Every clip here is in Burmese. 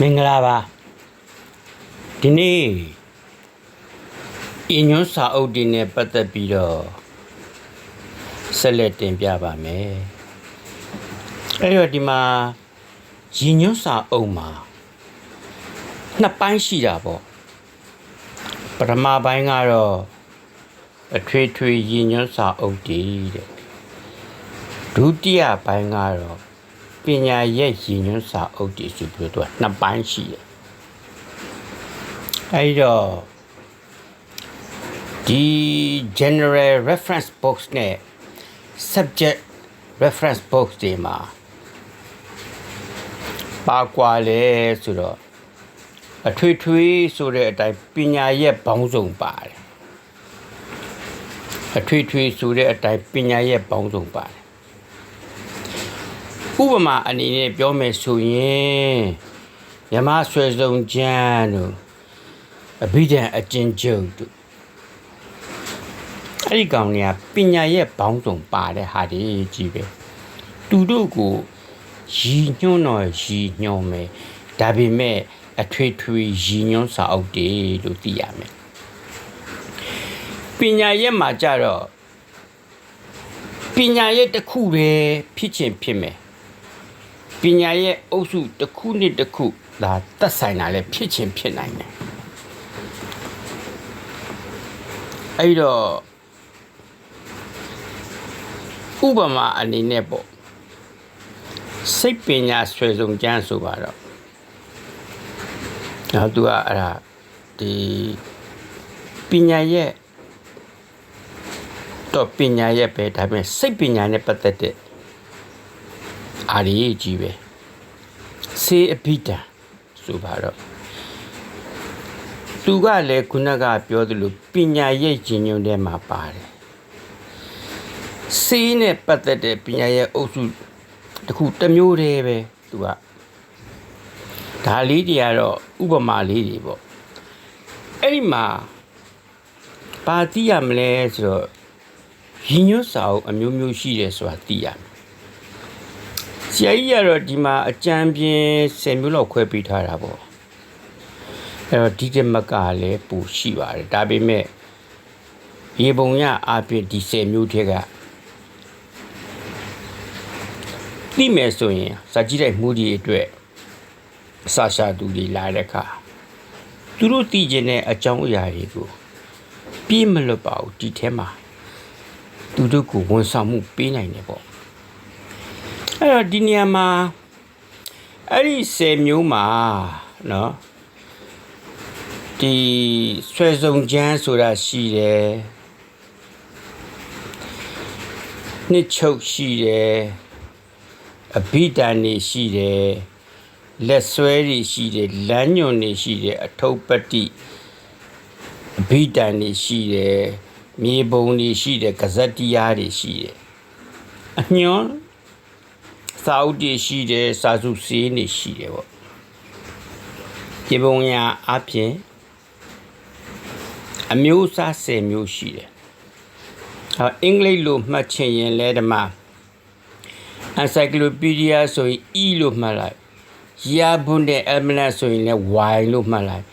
မင်္ဂလာပါဒီနေ့အင်းညွန်းစာအုပ်တွေနဲ့ပတ်သက်ပြီးတော့ဆက်လက်တင်ပြပါမယ်အဲ့တော့ဒီမှာရည်ညွန်းစာအုပ်မှာနှစ်ပိုင်းရှိတာပေါ့ပထမပိုင်းကတော့အထွေထွေရည်ညွန်းစာအုပ်တွေတဲ့ဒုတိယပိုင်းကတော့ ပညာရဲ့ရည်ညွှန်းစာအုပ်တွေဆိုပြီးတော့နှစ်ပိုင်းရှိတယ်။အဲဒီတော့ဒီ general reference box နဲ့ subject reference box တွေမှာပါကွာလဲဆိုတော့အထွေထွေဆိုတဲ့အတိုင်းပညာရဲ့ဘောင်းစုံပါတယ်အထွေထွေဆိုတဲ့အတိုင်းပညာရဲ့ဘောင်းစုံပါတယ် ဥပမာအနေနဲ့ပြောမယ်ဆိုရင်မြမဆွေစုံကျမ်းတို့အဘိဓမ္မာအကျဉ်းချုပ်တို့အဲ့ဒီကောင်တွေကပညာရဲ့ဘောင်းစုံပါတဲ့ဟာတွေကြီးပဲသူတို့ကိုရည်ညွှန်းတော့ရည်ညွှန်းမယ်ဒါပေမဲ့အထွေထွေရည်ညွှန်းစာအုပ်တွေလို့သိရမယ်ပညာရဲ့မှာကြတော့ပညာရဲ့တစ်ခုပဲဖြစ်ချင်းဖြစ်မယ် ပညာရဲ့အုပ်စုတစ်ခုနဲ့တစ်ခုဒါသက်ဆိုင်တာလည်းဖြစ်ချင်းဖြစ်နိုင်တယ်အဲ့တော့ဥပမာအနေနဲ့ပေါ့စိတ်ပညာဆွေစုံကျမ်းဆိုပါတော့နောက်သူကအဲ့ဒါဒီပညာရဲ့တော့ပညာရဲ့ပဲဒါပေမဲ့စိတ်ပညာနဲ့ပတ်သက်တဲ့ အာရီကြီးပဲစေအပိတံဆိုပါတော့သူကလည်းခုနကပြောသလိုပညာရဲ့ကျင့်ညွန်းထဲမှာပါတယ်စေးနဲ့ပတ်သက်တဲ့ပညာရဲ့အုပ်စုတစ်ခုတစ်မျိုးတည်းပဲသူကဒါလေးတွေကတော့ဥပမာလေးတွေပေါ့အဲ့ဒီမှာပါတိရမလဲဆိုတော့ရည်ညွှန်းစာအုပ်အမျိုးမျိုးရှိတယ်ဆိုတာသိရမယ် ဆရာကြီးကတော့ဒီမှာအကြံပြင်း10မျိုးလောက်ခွဲပေးထားတာပေါ့အဲ့တော့ဒီတမကလည်းပူရှိပါတယ်ဒါပေမဲ့ရေပုံရအပြင်ဒီ10မျိုးထဲကသိမယ်ဆိုရင်စာကြည့်တဲ့မှုဒီအတွက်အစာရှာသူတွေလာတဲ့အခါသူတို့သိကျင်တဲ့အကြောင်းအရာတွေကိုပြေးမလွတ်ပါဘူးဒီထဲမှာသူတို့ကိုဝန်ဆောင်မှုပေးနိုင်တယ်ပေါ့ အဲ့တော့ဒီနေရာမှာအဲ့ဒီ10မျိုးမှာเนาะဒီဆွဲစုံချမ်းဆိုတာရှိတယ်နှစ်ချုပ်ရှိတယ်အဘိဓာန်နေရှိတယ်လက်ဆွဲတွေရှိတယ်လမ်းညွန်တွေရှိတယ်အထုပ်ပတ္တိအဘိဓာန်တွေရှိတယ်မြေပုံတွေရှိတယ်ကဇတ်တရားတွေရှိတယ်အညွန် စာအုပ်တွေရှိတယ်စာစုစည်းနေရှိတယ်ပေါ့ဒီပုံညာအပြင်အမျိုးအစား10မျိုးရှိတယ်ဟောအင်္ဂလိပ်လိုမှတ်ချင်ရင်လဲဒီမှာ encyclopedia ဆိုရင် E လို့မှတ်လိုက် Yearbunde Almanac ဆိုရင်လည်း Y လို့မှတ်လိုက်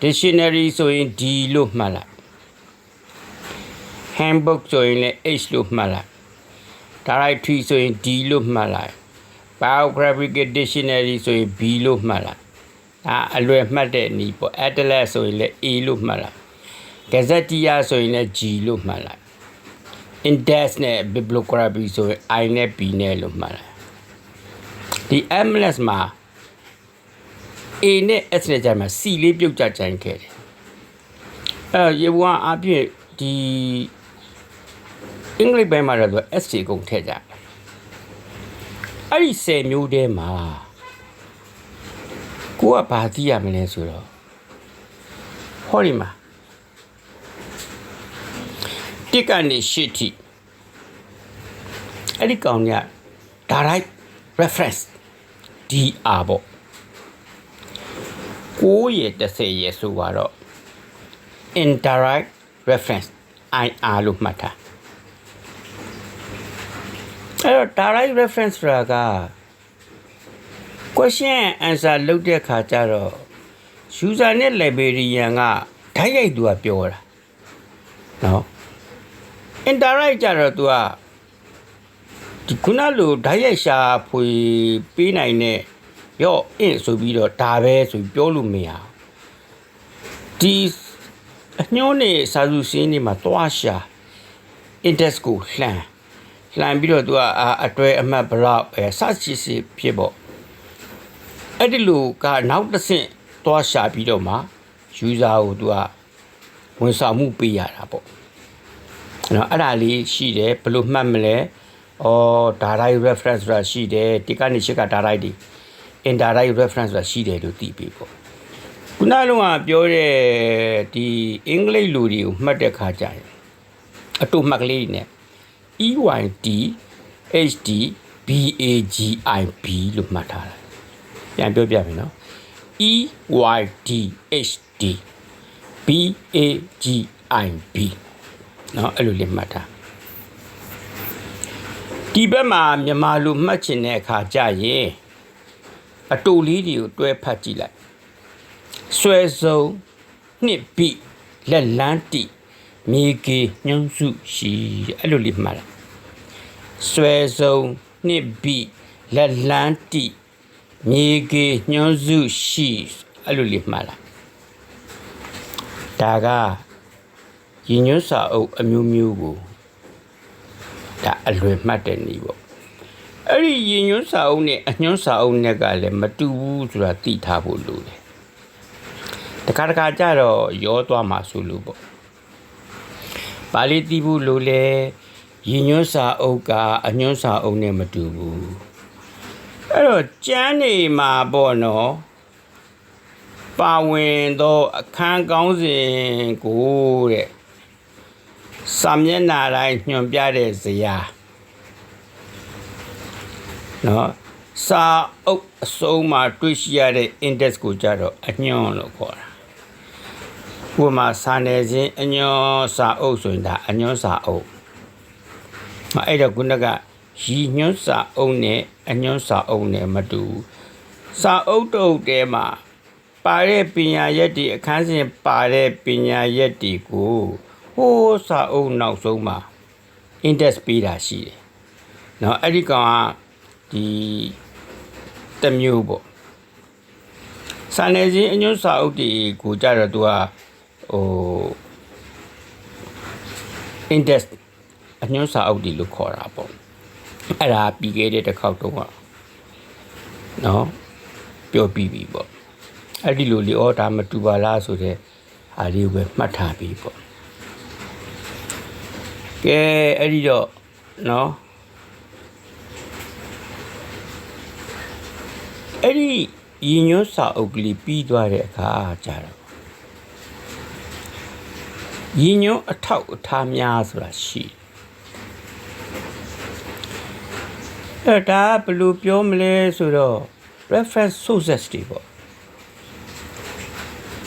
dictionary ဆိုရင် D လို့မှတ်လိုက် handbook ဆိုရင်လည်း H လို့မှတ်လိုက် directory ဆိုရင် D လို့မှတ်လိုက် biographical dictionary ဆိုရင် B လို့မှတ်လိုက်ဒါအလွယ်မှတ်တဲ့နည်းပေါ့ atlas ဆိုရင်လည်း A လို့မှတ်လိုက် gazetteer ဆိုရင်လည်း G လို့မှတ်လိုက် index နဲ့ bibliography ဆိုရင် I နဲ့ B နဲ့လို့မှတ်လိုက်ဒီ MLS မှာ A နဲ့ S နဲ့ကြာမှာ C လေးပြုတ်ကြကြိုင်ခဲ့တယ်အဲရေဘွားအပြည့်ဒီအင်္ဂလိပ်ပိုင်းမှာတော့ S တွေအကုန်ထည့်ကြတယ် အဲ့ဒီ10မျိုးထဲမှာကိုကဘာသိရမလဲဆိုတော့ဟောဒီမှာတိကနေရှစ်ထိအဲ့ဒီကောင်က direct reference DR ပေါ့9ရ10ရဆိုတော့ indirect reference IR လို့မှတ်ထား အဲ့တော့ direct reference ဆိုတာက question and answer လုပ်တဲ့ခါကျတော့ user နဲ့ librarian ကဓာတ်ရိုက်သူကပြောတာနော် interact ကြတော့သူကဒီခုနလိုဓာတ်ရိုက်ရှာဖွေပေးနိုင်တဲ့ရော့အင်းဆိုပြီးတော့ဒါပဲဆိုပြီးပြောလို့မရဘူးဒီအညှိုးနေစာစုစင်းနေမှာတွားရှာ index ကိုလှမ်း လှမ်းပြီးတော့သူကအာအတွဲအမှတ်ဘလောက်ပဲစချစ်စီဖြစ်ပေါ့အဲ့ဒီလိုကနောက်တစ်ဆင့်တွားရှာပြီးတော့မှ user ကိုသူကဝန်ဆောင်မှုပေးရတာပေါ့နော်အဲ့ဒါလေးရှိတယ်ဘယ်လိုမှတ်မလဲဩ direct reference ဆိုတာရှိတယ်ဒီကနေရှိက direct ဒီ indirect reference ဆိုတာရှိတယ်လို့သိပြီပေါ့ခုနလုံးကပြောတဲ့ဒီအင်္ဂလိပ်လူတွေကိုမှတ်တဲ့ခါကျရင်အတူမှတ်ကလေးတွေ ਨੇ EYD HD BAGIB လို့မှတ်ထားတာပြန်ပြောပြမယ်နော် EYD HD BAGIB နော်အဲ့လိုလေးမှတ်ထားဒီဘက်မှာမြန်မာလူမှတ်ချင်တဲ့အခါကျရင်အတူလေးတွေကိုတွဲဖတ်ကြည့်လိုက်ဆွဲစုံနှစ်ပိလက်လန်းတိမြေကေညွန်းစုရှိတဲ့အဲ့လိုလေးမှတ်လိုက် ဆွဲစုံနှစ်ပိလက်လန်းတိမြေကေညွန်းစုရှိအဲ့လိုလေးမှတ်လိုက်ဒါကရည်ညွှန်းစာအုပ်အမျိုးမျိုးကိုဒါအလွယ်မှတ်တဲ့နည်းပေါ့အဲ့ဒီရည်ညွှန်းစာအုပ်နဲ့အညွှန်းစာအုပ်နဲ့ကလည်းမတူဘူးဆိုတာသိထားဖို့လိုတယ်တခါတခါကျတော့ရောသွားမှာဆိုလို့ပေါ့ပါဠိသိဖို့လိုလဲ ရည်ညွှန်းစာအုပ်ကအညွှန်းစာအုပ်နဲ့မတူဘူးအဲ့တော့ကျမ်းနေမှာပေါ့နော်ပါဝင်သောအခန်းကောင်းစဉ်ကိုတဲ့စာမျက်နှာတိုင်းညွှန်ပြတဲ့ဇရာနော်စာအုပ်အစုံမှာတွေ့ရှိရတဲ့ index ကိုကြတော့အညွှန်းလို့ခေါ်တာဥပမာစာနယ်ဇင်းအညွှန်းစာအုပ်ဆိုရင်ဒါအညွှန်းစာအုပ်မ အဲ့တော့ခုနကရည်ညွှန်းစာအုပ်နဲ့အညွှန်းစာအုပ်နဲ့မတူဘူးစာအုပ်တုပ်တဲမှာပါတဲ့ပညာရက်တွေအခန်းစဉ်ပါတဲ့ပညာရက်တွေကိုဟိုးစာအုပ်နောက်ဆုံးမှာ index ပေးတာရှိတယ်။နော်အဲ့ဒီကောင်ကဒီတစ်မျိုးပေါ့။စာနယ်ဇင်းအညွှန်းစာအုပ်တွေကိုကြတော့သူကဟို index အညွှန်းစာအုပ်တွေလို့ခေါ်တာပေါ့။အဲ့ဒါပြီးခဲ့တဲ့တစ်ခေါက်တော့ကနော်ပြောပြီးပြီပေါ့။အဲ့ဒီလိုလေဩဒါမတူပါလားဆိုတဲ့ဟာလေးကိုပဲမှတ်ထားပြီးပေါ့ကဲအဲ့ဒီတော့နော်အဲ့ဒီရည်ညွှန်းစာအုပ်ကလေးပြီးသွားတဲ့အခါကျတော့ရည်ညွှန်းအထောက်အထားများဆိုတာရှိ အဲ့ဒါဘယ်လိုပြောမလဲဆိုတော့ reference sources တွေပေါ့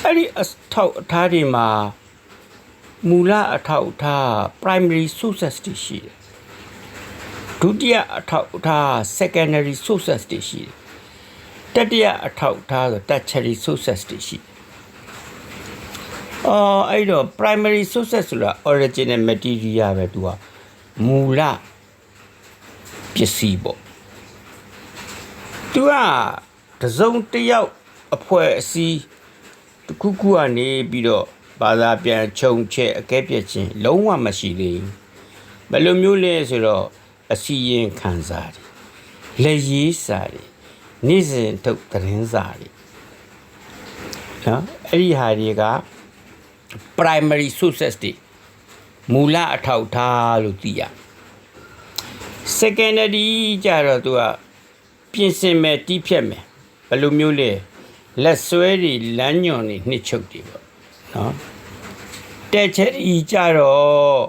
အဲ့ဒီအထောက်အထားတွေမှာမူလအထောက်အထား primary sources တွေရှိတယ်ဒုတိယအထောက်အထား secondary sources တွေရှိတယ်တတိယအထောက်အထားဆို tertiary sources တွေရှိတယ်အော်အဲ့တော့ primary sources ဆိုတာ original material ပဲသူကမူလ ပစ္စည်းပေါ့သူကတစုံတစ်ယောက်အဖွဲ့အစည်းတစ်ခုခုကနေပြီးတော့ဘာသာပြန်ခြုံချက်အကဲပြက်ခြင်းလုံးဝမရှိသေးဘူးဘယ်လိုမျိုးလဲဆိုတော့အစီရင်ခံစားတယ်လက်ရေးစာတွေနေ့စဉ်ထုတ်သတင်းစာတွေနော်အဲ့ဒီဟာတွေက primary sources တွေမူလအထောက်ထားလို့သိရ secondary ကြတော့သူကပြင်ဆင်မယ်တီးဖြတ်မယ်ဘယ်လိုမျိုးလဲလက်ဆွဲတွေလမ်းညွန်တွေနှစ်ချုပ်တွေပေါ့နော်တဲ့ချက်ဤကြတော့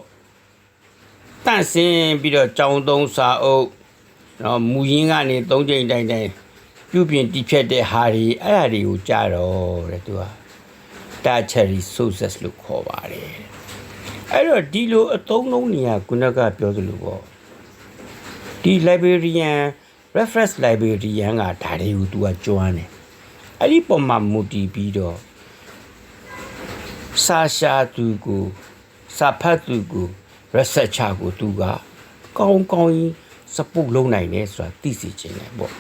တန့်စင်ပြီးတော့ကြောင်သုံးစာအုပ်နော်မူရင်းကနေသုံးချိန်တိုင်းတိုင်းပြုပြင်တီးဖြတ်တဲ့ဟာတွေအဲ့ဒါတွေကိုကြတော့တဲ့သူကတာချယ်ရီ sources လို့ခေါ်ပါတယ်အဲ့တော့ဒီလိုအသုံးလုံးနေရခုနကပြောသလိုပေါ့ ဒီ librarian reference library ရန်ကဒါတွေကို तू ကကျွမ်းတယ်အဲ့ဒီပုံမှာမူတည်ပြီးတော့စာရှာသူကိုစာဖတ်သူကို researcher ကို तू ကကောင်းကောင်းကြီး support လုပ်နိုင်တယ်ဆိုတာသိစေချင်တယ်ပေါ့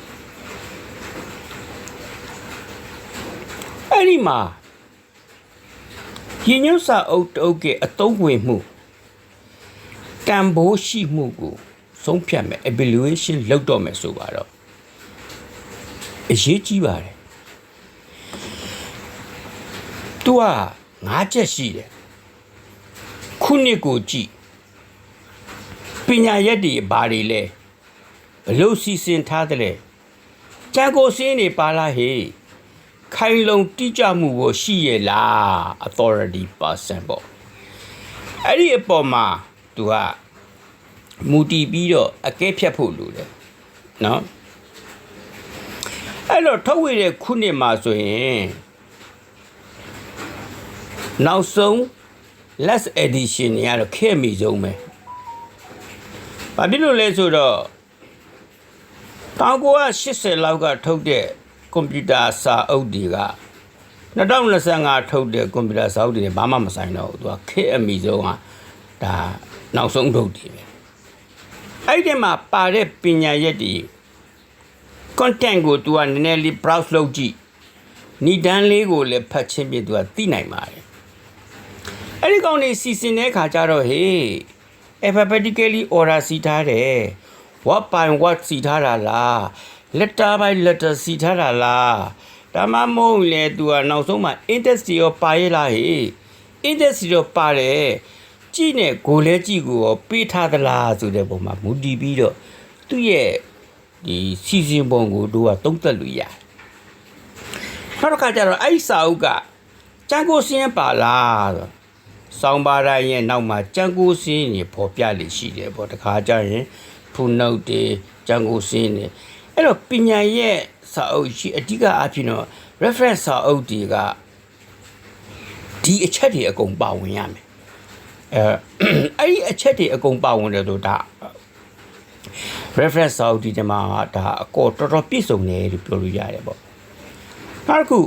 အဲ့ဒီမှာရင်းညွှန်းစာအုပ်တအုပ်ကအတုံးဝင်မှုတန်ဖိုးရှိမှုကို ဆုံးဖြတ်မယ် evaluation လုပ်တော့မယ်ဆိုပါတော့အရေးကြီးပါတယ်သူကငါးချက်ရှိတယ်ခုနှစ်ကိုကြည့်ပညာရက်တွေဘာတွေလဲဘလို့စီစဉ်ထားတယ်လဲကြံကိုစင်းနေပါလားဟေးခိုင်လုံတိကျမှုကိုရှိရလား authority person ပေါ့အဲ့ဒီအပေါ်မှာသူက မူတည်ပြီးတော့အကဲဖြတ်ဖို့လိုတယ်နော်အဲ့တော့ထုတ်ဝေတဲ့ခုနှစ်မှာဆိုရင်နောက်ဆုံး last edition တွေကတော့ခက်မိဆုံးပဲ။ဘာဖြစ်လို့လဲဆိုတော့1980လောက်ကထုတ်တဲ့ကွန်ပျူတာစာအုပ်တွေက2025ထုတ်တဲ့ကွန်ပျူတာစာအုပ်တွေနဲ့ဘာမှမဆိုင်တော့ဘူး။သူကခက်အမိဆုံးကဒါနောက်ဆုံးထုတ်တွေပဲ။ အဲ့ဒီမှာပါတဲ့ပညာရက်တွေ content ကို तू ကနည်းနည်းလေး browse လုပ်ကြည့်။ဏ္ဍန်လေးကိုလည်းဖတ်ချင်းပြ तू ကသိနိုင်ပါတယ်။အဲ့ဒီကောင်နေစီစဉ်တဲ့ခါကျတော့ဟေး alphabetically order စီထားတယ် what by what စီထားတာလား letter by letter စီထားတာလားဒါမှမဟုတ်လေ तू ကနောက်ဆုံးမှာ index တွေရောပါရဲ့လားဟေး index တွေရောပါတယ် ကြည့်နေကိုလဲကြည့်ကိုရောပေးထားသလားဆိုတဲ့ပုံမှာမူတည်ပြီးတော့သူ့ရဲ့ဒီစီစဉ်ပုံကိုတို့ကသုံးသက်လို့ရတယ်နောက်တစ်ခါကျတော့အဲ့ဒီစာအုပ်ကကြံကိုစင်းပါလားဆိုဆောင်းပါတိုင်းရဲ့နောက်မှာကြံကိုစင်းနေပေါ်ပြလိရှိတယ်ပေါ့တခါကျရင်ဖုန်နှုတ်တွေကြံကိုစင်းနေအဲ့တော့ပညာရဲ့စာအုပ်ရှိအဓိကအဖြစ်တော့ reference စာအုပ်တွေကဒီအချက်တွေအကုန်ပါဝင်ရမယ် အဲအဲ့ဒီအချက်တွေအကုန်ပါဝင်တယ်ဆိုဒါ reference စာအုပ်ဒီတမှာဒါအကောတော်တော်ပြည့်စုံတယ်လို့ပြောလို့ရတယ်ပေါ့နောက်တစ်ခု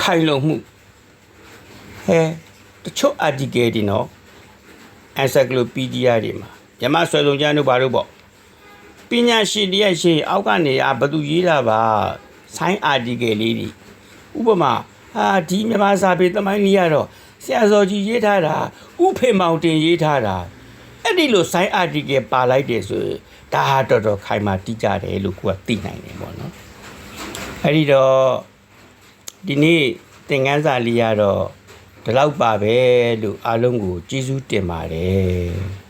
ခိုင်လုံမှုဟဲတချို့ article တွေနော် encyclopedia တွေမှာညမဆွဲဆုံးကျမ်းတို့ဘာလို့ပေါ့ပညာရှင်တည်းရှင်အောက်ကနေအာဘသူရေးတာပါဆိုင်း article လေးတွေဥပမာဟာဒီမြန်မာစာပေသမိုင်းလေးရတော့ ဆရာစောကြီးရေးထားတာဥဖေမောင်တင်ရေးထားတာအဲ့ဒီလိုဆိုင်း article ပါလိုက်တယ်ဆိုရင်ဒါဟာတော်တော်ခိုင်မာတိကျတယ်လို့ကိုကသိနိုင်တယ်ပေါ့နော်အဲ့ဒီတော့ဒီနေ့သင်ခန်းစာလေးရတော့ဒီလောက်ပါပဲလို့အားလုံးကိုကျေးဇူးတင်ပါတယ်